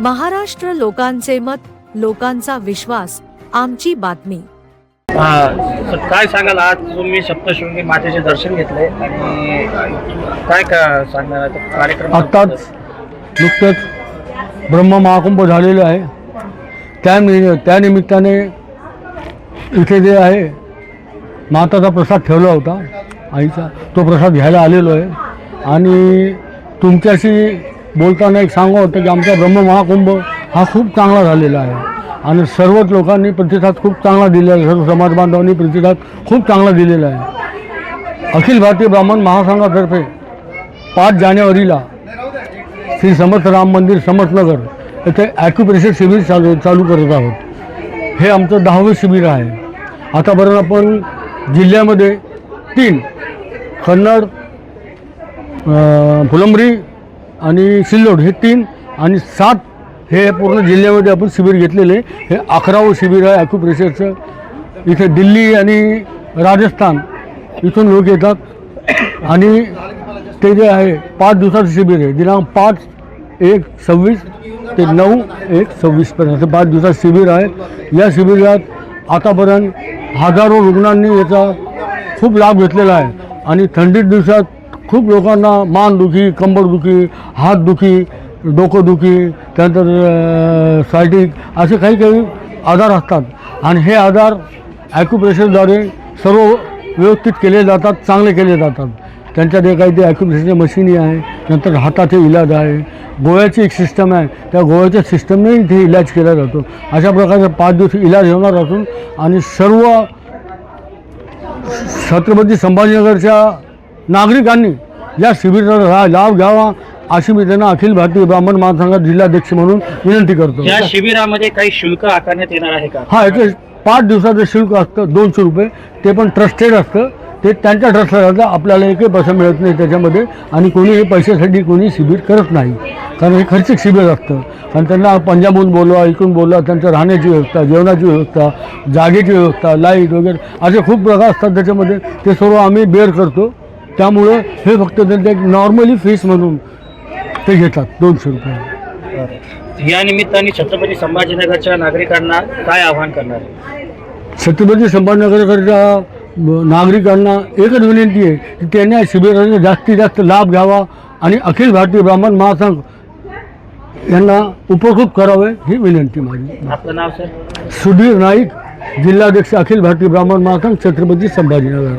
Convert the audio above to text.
महाराष्ट्र लोकांचे मत लोकांचा विश्वास आमची बातमी. हा, काय सांगाल आज? तुम्ही सप्तशृंगी मातेचे दर्शन घेतले आणि काय का सांगणार आता कार्यक्रम? आत्ताच नुकतंच ब्रह्म महाकुंभ झालेलं आहे. त्या नि त्या निमित्ताने इथे जे आहे माताचा प्रसाद ठेवला होता आईचा. तो प्रसाद घ्यायला आलेलो आहे. आणि तुमच्याशी बोलताना एक सांगा होतं की आमचा ब्रह्म महाकुंभ हा खूप चांगला झालेला आहे. आणि सर्वच लोकांनी प्रतिसाद खूप चांगला दिलेला आहे. सर्व समाज बांधवांनी प्रतिसाद खूप चांगला दिलेला आहे. अखिल भारतीय ब्राह्मण महासंघातर्फे पाच जानेवारीला श्री समर्थ राम मंदिर समर्थनगर येथे ॲक्युप्रेशर शिबिर चालू चालू करत आहोत. हे आमचं दहावं शिबिर आहे. आतापर्यंत आपण जिल्ह्यामध्ये तीन कन्नड फुलंबरी आणि सिल्लोड हे तीन आणि सात हे पूर्ण जिल्ह्यामध्ये आपण शिबिर घेतलेले हे अकरावं शिबिर आहे ॲक्युप्रेशरचं इथे दिल्ली आणि राजस्थान इथून लोक येतात. आणि ते जे आहे पाच दिवसाचं शिबिर आहे. दिनांक पाच एक सव्वीस ते नऊ एक सव्वीसपर्यंत पाच दिवसात शिबिर आहे. या शिबिरात आतापर्यंत हजारो रुग्णांनी याचा खूप लाभ घेतलेला आहे. आणि थंडीत दिवसात खूप लोकांना मानदुखी कंबरदुखी हातदुखी डोकंदुखी त्यानंतर सायटिक असे काही काही आजार असतात. आणि हे आजार ॲक्युप्रेशरद्वारे सर्व व्यवस्थित केले जातात चांगले केले जातात. त्यांच्यात जे काही ते ॲक्युप्रेशरच्या मशिनी आहे नंतर हाताचे इलाज आहे गोव्याची एक सिस्टम आहे. त्या गोव्याच्या सिस्टमने इथे इलाज केला जातो. अशा प्रकारचा पाच दिवस इलाज होणार असून आणि सर्व छत्रपती संभाजीनगरच्या नागरिकांनी या शिबिराचा लाभ घ्यावा अशी मी त्यांना अखिल भारतीय ब्राह्मण महासंघात जिल्हाध्यक्ष म्हणून विनंती करतो. या शिबिरामध्ये काही शुल्क आकारण्यात येणार आहे का? हा याचं पाच दिवसाचं शुल्क असतं दोनशे रुपये. ते पण ट्रस्टेड असतं. ते त्यांच्या ट्रस्टला जातं आपल्याला एकही पैसा मिळत नाही त्याच्यामध्ये आणि कोणी हे पैशासाठी कोणी शिबिर करत नाही. कारण हे खर्चिक शिबिर असतं. कारण त्यांना पंजाबहून बोलवा इकडून बोलवा त्यांच्या राहण्याची व्यवस्था जेवणाची व्यवस्था जागेची व्यवस्था लाइट वगैरे असे खूप प्रकार असतात त्याच्यामध्ये. ते सर्व आम्ही बेअर करतो. त्यामुळं हे फक्त त्यांचं एक नॉर्मली फीस म्हणून ते घेतात दोनशे रुपये. या निमित्ताने छत्रपती संभाजीनगरच्या नागरिकांना काय आवाहन करणार? छत्रपती संभाजीनगरकरच्या नागरिकांना एकच विनंती आहे की त्यांनी या शिबिराचा जास्तीत जास्त लाभ घ्यावा आणि अखिल भारतीय ब्राह्मण महासंघ यांना उपकृत करावे ही विनंती माझी. आपलं नाव सर? सुधीर नाईक जिल्हाध्यक्ष अखिल भारतीय ब्राह्मण महासंघ छत्रपती संभाजीनगर.